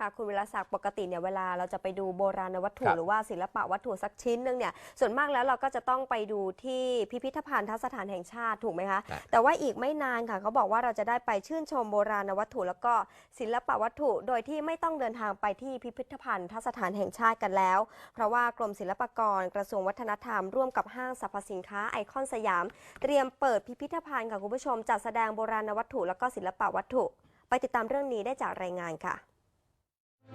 ค่ะคุณวิรศักดิ์ปกติเนี่ยเวลาเราจะไปดูโบราณวัตถุครับหรือว่าศิลปะวัตถุสักชิ้นหนึงเนี่ยส่วนมากแล้วเราก็จะต้องไปดูที่พิพิธภัณฑ์ทัศถานแห่งชาติถูกไหมคะครับแต่ว่าอีกไม่นานค่ะเขาบอกว่าเราจะได้ไปชื่นชมโบราณวัตถุ แล้วก็ศิลปะวัตถุ โดยที่ไม่ต้องเดินทางไปที่พิพิธภัณฑ์ทัศถานแห่งชาติกันแล้ว เพราะว่ากรมศิลปากรกระทรวงวัฒนธรรม ร่วมกับห้างสรรพสินค้าไอคอนสยาม เตรียมเปิดพิพิธภัณฑ์ค่ะคุณผู้ชมจัดแสดงโบราณวัตถุ แล้วก็ศิลปะวัตถุ ไปติดตามเรื่องนี้ได้จากรายงานค่ะ หลั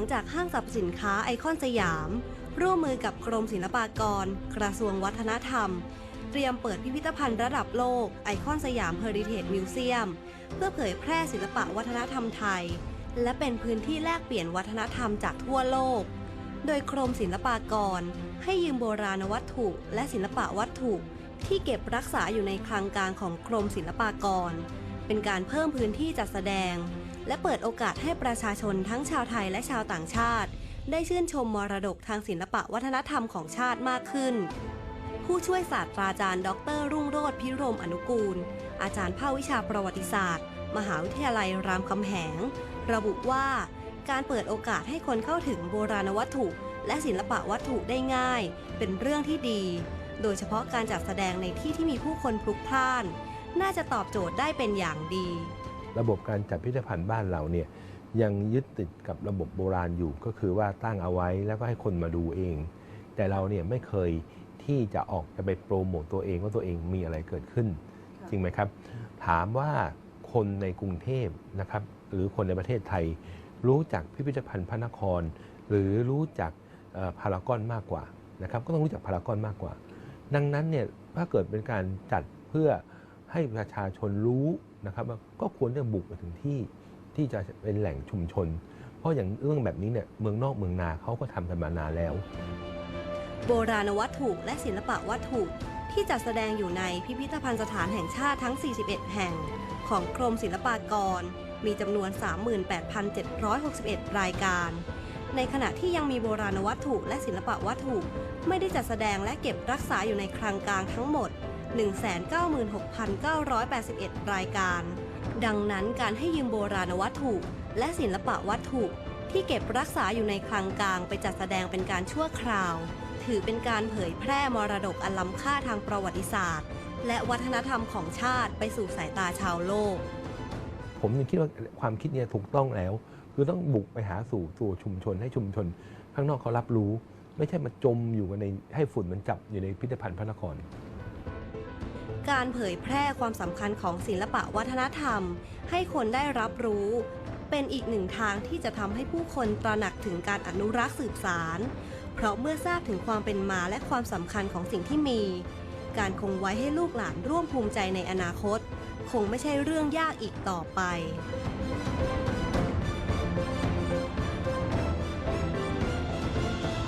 งจากห้างสรรพสินค้าไอคอนสยาม ร่วมมือกับกรมศิลปากร กระทรวงวัฒนธรรม เตรียมเปิดพิพิธภัณฑ์ระดับโลกไอคอนสยามเฮอริเทจมิวเซียมเพื่อเผยแพร่ศิลปะวัฒนธรรมไทย และเป็นพื้นที่แลกเปลี่ยนวัฒนธรรมจากทั่วโลก โดยกรมศิลปากร ให้ยืมโบราณวัตถุและศิลปะวัตถุ ที่เก็บรักษาอยู่ในคลังกลางของกรมศิลปากร เป็นการเพิ่มพื้นที่จัดแสดง และเปิดโอกาสให้ประชาชนทั้งชาวไทยและชาวต่างชาติ ได้ชื่นชมมรดกทางศิลปะวัฒนธรรมของชาติมากขึ้น ผู้ช่วยศาสตราจารย์ ดร รุ่งโรธพิรมอนุกูล อาจารย์ภาควิชาประวัติศาสตร์ มหาวิทยาลัยรามคำแหง ระบุว่า การเปิดโอกาสให้คนเข้าถึงโบราณวัตถุ และศิลปะวัตถุได้ง่าย เป็นเรื่องที่ดี โดยเฉพาะการจัดแสดงในที่ที่มีผู้คนพลุกพล่าน น่าจะตอบโจทย์ได้เป็นอย่างดี ระบบการจัดพิพิธภัณฑ์บ้านเราเนี่ยยังยึดติดกับระบบโบราณอยู่ก็คือว่าตั้งเอาไว้แล้วก็ให้คนมาดูเอง แต่เราเนี่ยไม่เคยที่จะออกจะไปโปรโมตตัวเองว่าตัวเองมีอะไรเกิดขึ้น จริงไหมครับ ถามว่าคนในกรุงเทพนะครับ หรือคนในประเทศไทย รู้จักพิพิธภัณฑ์พระนคร หรือรู้จักพารากอนมากกว่านะครับก็ต้องรู้จักพารากอนมากกว่า ดังนั้นเนี่ยถ้าเกิดเป็นการจัดเพื่อให้ประชาชนรู้นะครับก็ควรจะบุกไปถึงที่ที่จะเป็นแหล่งชุมชน เพราะอย่างเรื่องแบบนี้เนี่ยเมืองนอกเมืองนาเขาก็ทำกันมานานแล้ว โบราณวัตถุและศิลปะวัตถุที่จัดแสดงอยู่ในพิพิธภัณฑ์สถานแห่งชาติทั้ง 41 แห่ง ของกรมศิลปากร มีจำนวน 38,761 รายการ ในขณะที่ยังมีโบราณวัตถุและศิลปะวัตถุ ไม่ได้จัดแสดงและเก็บรักษาอยู่ในคลังกลางทั้งหมด 196,981 รายการ ดังนั้นการให้ยืมโบราณวัตถุ และศิลปะวัตถุที่เก็บรักษาอยู่ในคลังกลางไปจัดแสดงเป็นการชั่วคราว ถือเป็นการเผยแพร่มรดกอันล้ำค่าทางประวัติศาสตร์ และวัฒนธรรมของชาติไปสู่สายตาชาวโลก ผมยังคิดว่าความคิดเนี่ยถูกต้องแล้ว คือต้องบุกไปหาสู่ตัวชุมชนให้ชุมชน ข้างนอกเขารับรู้ ไม่ใช่มาจมอยู่กันในให้ฝุ่นมันจับอยู่ในพิพิธภัณฑ์พระนคร การเผยแพร่ความสำคัญของศิลปะวัฒนธรรม ให้คนได้รับรู้ เป็นอีกหนึ่งทางที่จะทำให้ผู้คนตระหนักถึงการอนุรักษ์สืบสารเพราะเมื่อทราบถึงความเป็นมาและความสำคัญของสิ่งที่มี การคงไว้ให้ลูกหลานร่วมภูมิใจในอนาคต คงไม่ใช่เรื่องยากอีกต่อไป